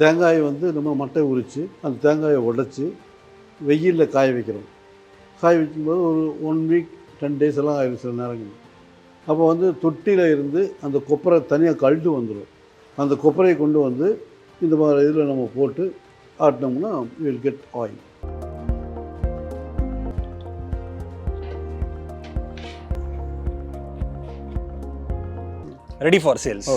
தேங்காயை வந்து நம்ம மட்டை உரித்து அந்த தேங்காயை உடைச்சி வெயிலில் காய வைக்கிறோம். காய வைக்கும்போது ஒரு ஒன் வீக் டென் டேஸ் எல்லாம் ஆயிடும் சில நேரங்கள். அப்போ வந்து தொட்டியில் இருந்து அந்த கொப்பரை தனியாக கழட்டு வந்துடும் அந்த கொப்பரையை கொண்டு வந்து இந்த மாதிரி இதில் நம்ம போட்டு ஆட்டினோம்னா will get oil ready for sales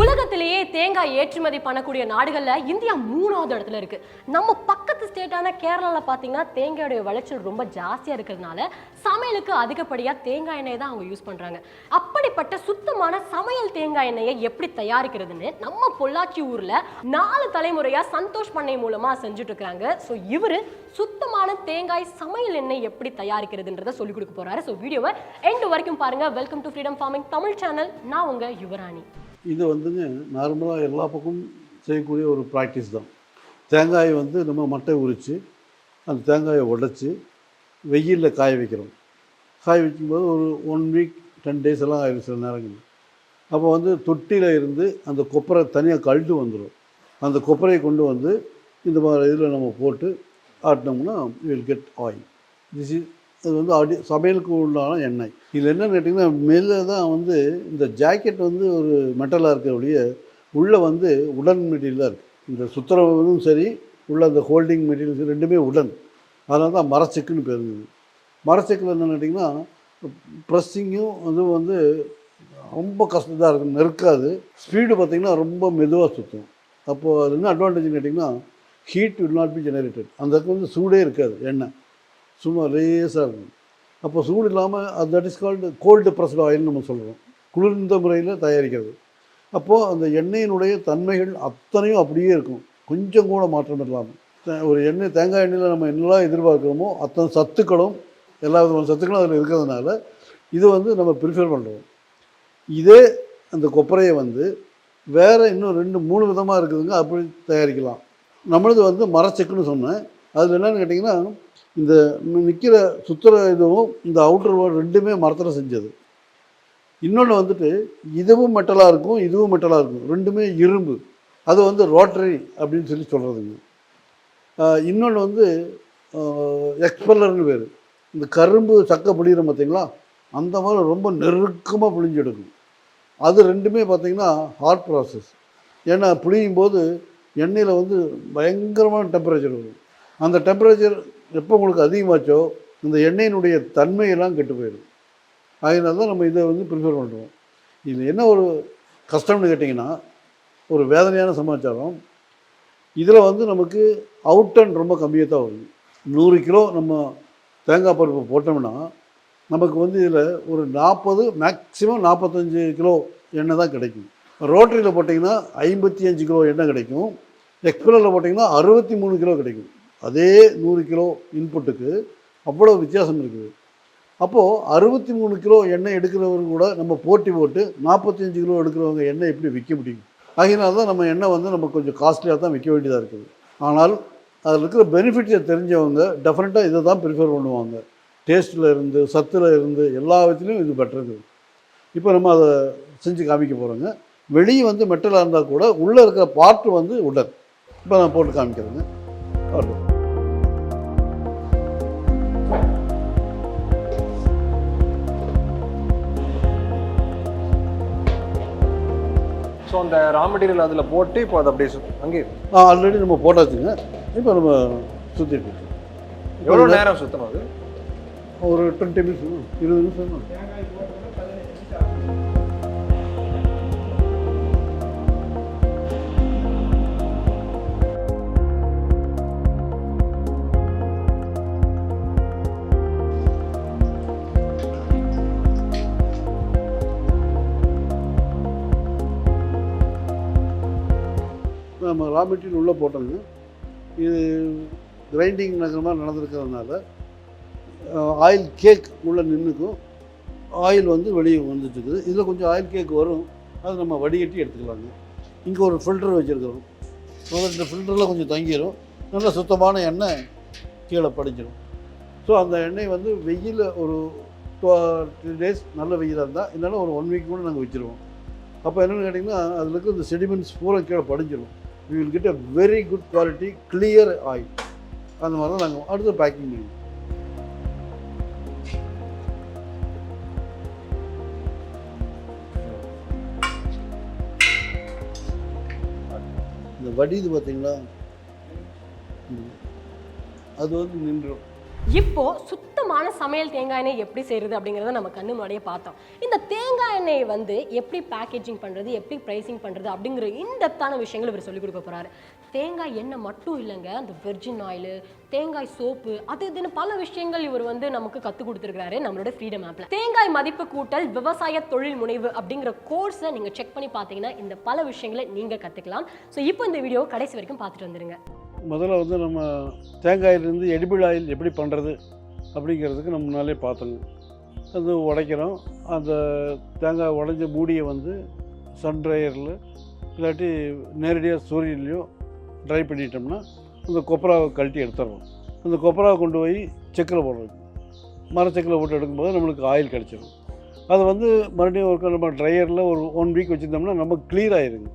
உலகத்திலேயே தேங்காய் ஏற்றுமதி பண்ணக்கூடிய நாடுகள்ல இந்தியா மூணாவது இடத்துல இருக்கு. நம்ம பக்கத்து ஸ்டேட்டான கேரளால பாத்தீங்கன்னா தேங்காயோட விளைச்சல் ரொம்ப ஜாஸ்தியா இருக்கிறதுனால சமையலுக்கு அதிகப்படியா தேங்காய் எண்ணெய் தான் அவங்க யூஸ் பண்றாங்க. அப்படிப்பட்ட சுத்தமான சமையல் தேங்காய் எண்ணெயை எப்படி தயாரிக்கிறதுன்னு நம்ம பொள்ளாச்சி ஊர்ல நாலு தலைமுறையா சந்தோஷ் பண்ணை மூலமா செஞ்சுட்டு இருக்காங்க. ஸோ இவரு சுத்தமான தேங்காய் சமையல் எண்ணெய் எப்படி தயாரிக்கிறதுன்றத சொல்லி கொடுக்க போறாரு. ஸோ வீடியோவை எண்டு வரைக்கும் பாருங்க. Welcome to freedom farming Tamil channel நான் உங்க யுவராணி. இது வந்துங்க நார்மலாக எல்லா பக்கமும் செய்யக்கூடிய ஒரு ப்ராக்டிஸ் தான். தேங்காயை வந்து நம்ம மட்டை உரித்து அந்த தேங்காயை உடைச்சி வெயிலில் காய வைக்கிறோம். காய வைக்கும்போது ஒரு ஒன் வீக் டென் டேஸ் எல்லாம் ஆயிடும் சில நேரங்கள் அப்போ வந்து தொட்டியில் இருந்து அந்த கொப்பரை தனியாக கழுட்டு வந்துடும் அந்த கொப்பரையை கொண்டு வந்து இந்த மாதிரி இதில் நம்ம போட்டு ஆட்டினோம்னா will get oil this is அது வந்து அடி சமையலுக்கு உண்டான எண்ணெய். இதில் என்னன்னு கேட்டிங்கன்னா மேலே தான் வந்து இந்த ஜாக்கெட் வந்து ஒரு மெட்டலாக இருக்கக்கூடிய உள்ளே வந்து உடன் மெட்டீரியலாக இருக்குது இந்த சுத்தரவும் சரி உள்ள அந்த ஹோல்டிங் மெட்டீரியல்ஸ் ரெண்டுமே உடன். அதனால தான் மரச்செக்குன்னு பேர் இருந்தது மரச்செக்கில் என்னென்னு கேட்டிங்கன்னா ப்ரெஸ்ஸிங்கும் அதுவும் வந்து ரொம்ப கஷ்டமாக இருக்கும் நெருக்காது. ஸ்பீடு பார்த்திங்கன்னா ரொம்ப மெதுவாக சுற்றும் அப்போது அது என்ன அட்வான்டேஜ்னு கேட்டிங்கன்னா heat will not be generated அந்த இடத்துல வந்து சூடே இருக்காது எண்ணெய். சும்மா லேசாக இருக்கும். அப்போ சூடு இல்லாமல் அது that is called cold pressed ஆயில்னு நம்ம சொல்கிறோம் குளிர்ந்த முறையில் தயாரிக்கிறது. அப்போது அந்த எண்ணெயினுடைய தன்மைகள் அத்தனையும் அப்படியே இருக்கும். கொஞ்சம் கூட மாற்றம் இல்லாமல் ஒரு எண்ணெய் தேங்காய் எண்ணெயில் நம்ம என்னெல்லாம் எதிர்பார்க்குறோமோ அத்தனை சத்துக்களும் எல்லா விதமான சத்துக்களும் அதில் இருக்கிறதுனால இது வந்து நம்ம ப்ரிஃபர் பண்ணுறோம் இதே அந்த கொப்பரையை வந்து வேறு இன்னும் ரெண்டு மூணு விதமாக இருக்குதுங்க அப்படி தயாரிக்கலாம். நம்மளது வந்து மரச்செக்குன்னு சொன்னேன். அதில் என்னன்னு கேட்டிங்கன்னா இந்த நிற்கிற சுத்துற இதுவும் இந்த அவுட்டர் வேர்டு ரெண்டுமே மரத்தில் செஞ்சது. இன்னொன்று வந்துட்டு இதுவும் மெட்டலாக இருக்கும் இதுவும் மெட்டலாக இருக்கும். ரெண்டுமே இரும்பு. அது வந்து ரோட்டரி அப்படின்னு சொல்லி சொல்கிறதுங்க இன்னொன்று வந்து எக்ஸ்பெல்லர்னு பேர். இந்த கரும்பு சக்கை பிடிக்கிறோம் பார்த்தீங்களா? அந்த மாதிரி ரொம்ப நெருக்கமாக பிழிஞ்செடுக்கும் அது ரெண்டுமே பார்த்திங்கன்னா ஹார்ட் ப்ராசஸ் ஏன்னா புளியும் போது எண்ணெயில் வந்து பயங்கரமான டெம்பரேச்சர் வரும். அந்த டெம்பரேச்சர் எப்போ உங்களுக்கு அதிகமாச்சோ இந்த எண்ணெயினுடைய தன்மையெல்லாம் கெட்டு போயிடும். அதனால தான் நம்ம இதை வந்து ப்ரிஃபர் பண்ணுறோம் இது என்ன ஒரு கஷ்டம்னு கேட்டிங்கன்னா ஒரு வேதனையான சமாச்சாரம். இதில் வந்து நமக்கு அவுட்டன் ரொம்ப கம்மியாக தான் வருது. நூறு கிலோ நம்ம தேங்காய் பருப்பு போட்டோம்னா நமக்கு வந்து இதில் ஒரு நாற்பது மேக்ஸிமம் நாற்பத்தஞ்சு கிலோ எண்ணெய் தான் கிடைக்கும். ரோட்டரியில் போட்டிங்கன்னா ஐம்பத்தி அஞ்சு கிலோ எண்ணெய் கிடைக்கும். எக்ஸ்பிரலில் போட்டிங்கன்னா அறுபத்தி மூணு கிலோ கிடைக்கும். அதே நூறு கிலோ இன்புட்டுக்கு அவ்வளோ வித்தியாசம் இருக்குது. அப்போது அறுபத்தி மூணு கிலோ எண்ணெய் எடுக்கிறவங்க கூட நம்ம போட்டி போட்டு நாற்பத்தஞ்சு கிலோ எடுக்கிறவங்க எண்ணெய் எப்படி விற்க முடியும்? அதனால தான் நம்ம எண்ணெய் வந்து நம்ம கொஞ்சம் காஸ்ட்லியாக தான் விற்க வேண்டியதாக இருக்குது. ஆனால் அதில் இருக்கிற பெனிஃபிட்ஸை தெரிஞ்சவங்க டெஃபினட்டாக இதை தான் ப்ரிஃபர் பண்ணுவாங்க. டேஸ்ட்டில் இருந்து சத்தில் இருந்து எல்லா விதத்துலேயும் இது பெட்டர் இப்போ நம்ம அதை செஞ்சு காமிக்க போகிறோங்க வெளியே வந்து மெட்டலாக இருந்தால் கூட உள்ளே இருக்கிற பார்ட்டு வந்து உடல் இப்போ நான் போட்டு காமிக்கிறேங்க. வரட்டும். ஸோ அந்த ரா மெட்டீரியல் அதில் போட்டு இப்போ அதை அப்படியே சுத்- அங்கே ஆ ஆல்ரெடி நம்ம போட்டாச்சுங்க இப்போ நம்ம சுற்றிட்டு இருக்கோம். எவ்வளோ நேரம் சுத்தணும் அது ஒரு டுவெண்ட்டி மினிட்ஸ் இருபது நிமிஷம் நம்ம ரா மெட்டீரியல் உள்ளே போட்டோங்க இது கிரைண்டிங் நகர மாதிரி நடந்திருக்கிறதுனால ஆயில் கேக் உள்ளே நின்றுக்கும் ஆயில் வந்து வெளியே வந்துட்டுருக்குது. இதில் கொஞ்சம் ஆயில் கேக் வரும். அது நம்ம வடிகட்டி எடுத்துக்கலாங்க. இங்கே ஒரு ஃபில்டர் வச்சுருக்கிறோம். இந்த ஃபில்டரில் கொஞ்சம் தங்கிடும் நல்ல சுத்தமான எண்ணெய் கீழே படிஞ்சிடும் ஸோ அந்த எண்ணெய் வந்து வெயில் ஒரு த்ரீ டேஸ் நல்ல வெயிலாக இருந்தால் இல்லைன்னா ஒரு ஒன் வீக் கூட நாங்கள் வச்சுருவோம். அப்போ என்னென்னு கேட்டிங்கன்னா அதில் இருக்க இந்த செடிமெண்ட்ஸ் பூரா கீழே படிஞ்சிடும் we will get a very good quality clear oil அந்த மாதிரி தான் நாங்கள் அடுத்து பேக்கிங் பண்ணுவோம் இந்த வடிது பார்த்தீங்களா அது வந்து நின்றுடும் இப்போ சுத்தமான சமையல் தேங்காய் எண்ணெய் எப்படி செய்யறது அப்படிங்கறத நம்ம கண்ணு முன்னாடியே பார்த்தோம். இந்த தேங்காய் எண்ணெய் வந்து எப்படி பேக்கேஜிங் பண்றது எப்படி ப்ரைஸிங் பண்றது அப்படிங்கிற இன்டெப்தான விஷயங்கள் இவர் சொல்லிக் கொடுக்க போறாரு. தேங்காய் எண்ணெய் மட்டும் இல்லைங்க அந்த வெர்ஜின் ஆயில் தேங்காய் சோப்பு அது இதுன்னு பல விஷயங்கள் இவர் வந்து நமக்கு கற்றுக் கொடுத்துருக்காரு நம்மளோட ஃப்ரீடம் ஆப்ல தேங்காய் மதிப்பு கூட்டல் விவசாய தொழில் முனைவு அப்படிங்கிற கோர்ஸை நீங்க செக் பண்ணி பார்த்தீங்கன்னா இந்த பல விஷயங்களை நீங்க கத்துக்கலாம். ஸோ இப்போ இந்த வீடியோ கடைசி வரைக்கும் பார்த்துட்டு வந்துருங்க. முதல்ல வந்து நம்ம தேங்காயிலிருந்து எடிபிள் ஆயில் எப்படி பண்ணுறது அப்படிங்கிறதுக்கு நம்ம முன்னாலே பார்த்தோங்க அது உடைக்கிறோம். அந்த தேங்காய் உடைஞ்ச மூடியை வந்து சன் ட்ரையரில் இல்லாட்டி நேரடியாக சூரியன்லேயோ ட்ரை பண்ணிட்டோம்னா அந்த கொப்பராவை கழட்டி எடுத்துடுறோம். அந்த கொப்பராவை கொண்டு போய் செக்கில் போடுறது மரச்செக்கில் போட்டு எடுக்கும்போது நம்மளுக்கு ஆயில் கிடச்சிடும் அதை வந்து மறுபடியும் ஒரு நம்ம ட்ரையரில் ஒரு ஒன் வீக் வச்சுருந்தோம்னா நம்ம கிளியர் ஆயிருங்க.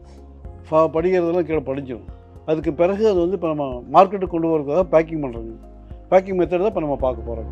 ஃபா படிக்கிறதெல்லாம் கீழே படிஞ்சிடும் அதுக்கு பிறகு அது வந்து இப்போ நம்ம மார்க்கெட்டுக்கு கொண்டு வரதுக்காக பேக்கிங் பண்ணுறோங்க பேக்கிங் மெத்தட் தான் இப்போ நம்ம பார்க்க போகிறோம்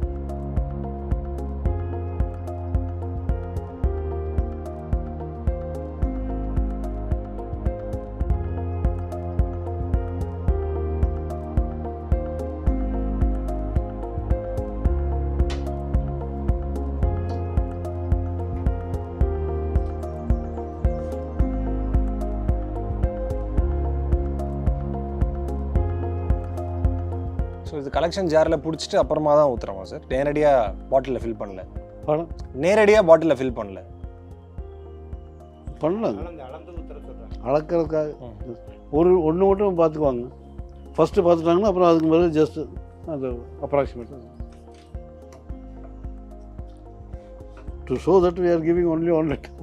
இது கலெக்ஷன் ஜாரில் பிடிச்சிட்டு அப்புறமா தான் ஊற்றுறோமா சார் நேரடியாக பாட்டிலில் ஃபில் பண்ணல. பணம் நேரடியாக பாட்டிலில் ஃபில் பண்ணல. பண்ணலாம் அளக்கிறதுக்காக. ஒரு ஒன்று மட்டும் பார்த்துக்குவாங்க ஃபஸ்ட்டு பார்த்துட்டாங்கன்னா அப்புறம் அதுக்கு மேலே ஜஸ்ட்டு அது approximate to show that we are giving only one litre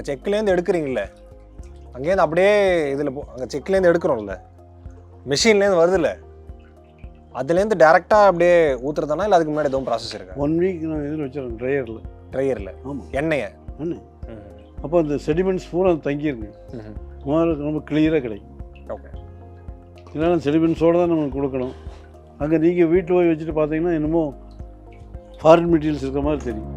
அங்கே செக்லேருந்து எடுக்கிறீங்களே அங்கேருந்து அப்படியே இதில் போ அங்கே செக்லேருந்து எடுக்கிறோம்ல மிஷின்லேருந்து வருதுல்ல அதுலேருந்து டேரெக்டாக அப்படியே ஊற்றுறதானா இல்லை அதுக்கு முன்னாடி எதுவும் ப்ராசஸ் இருக்கா? ஒன் வீக் நான் இதில் வச்சிடறேன் ட்ரையரில் ட்ரையரில் ஆமாம் எண்ணெயை. என்ன அப்போ அந்த செடிமெண்ட்ஸ் பூரா தங்கிருங்க. முதல்ல ரொம்ப கிளியராக கிடைக்கும். ஓகே. இல்லைன்னா செடிமெண்ட்ஸோடு தான் நமக்கு கொடுக்கணும். அங்கே நீங்கள் வீட்டில் போய் வச்சுட்டு பார்த்தீங்கன்னா என்னமோ ஃபாரின் மெட்டீரியல்ஸ் இருக்கிற மாதிரி தெரியும்.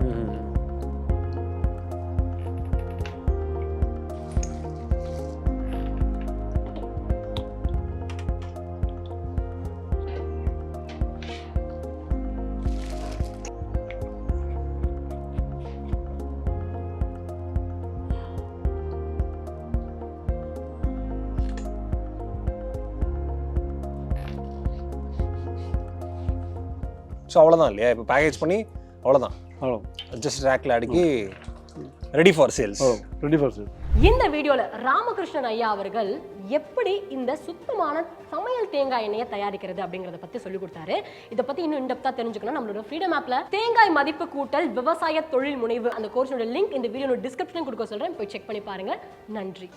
ஸோ அவ்வளோதான் இல்லையா? இப்போ பேக்கேஜ் பண்ணி அவ்வளோதான் அவ்வளோ ஜஸ்ட் ரேக்கில் அடுக்கி ready for sales ready for sale இந்த வீடியோல ராமகிருஷ்ணன் ஐயா அவர்கள் எப்படி இந்த சுத்தமான சமையல் தேங்காய் எண்ணெயை தயாரிக்கிறது அப்படிங்கறத பத்தி சொல்லி கொடுத்தாரு. இதை பத்தி இன்னும் இன்டெப்தா தெரிஞ்சுக்கணும் நம்மளோட ஃப்ரீடம் ஆப்ல தேங்காய் மதிப்பு கூட்டல் விவசாய தொழில் முனைவு அந்த கோர்ஸோட லிங்க் இந்த வீடியோ டிஸ்கிரிப்ஷன் கொடுக்க சொல்றேன். போய் செக் பண்ணி பாருங்க. நன்றி.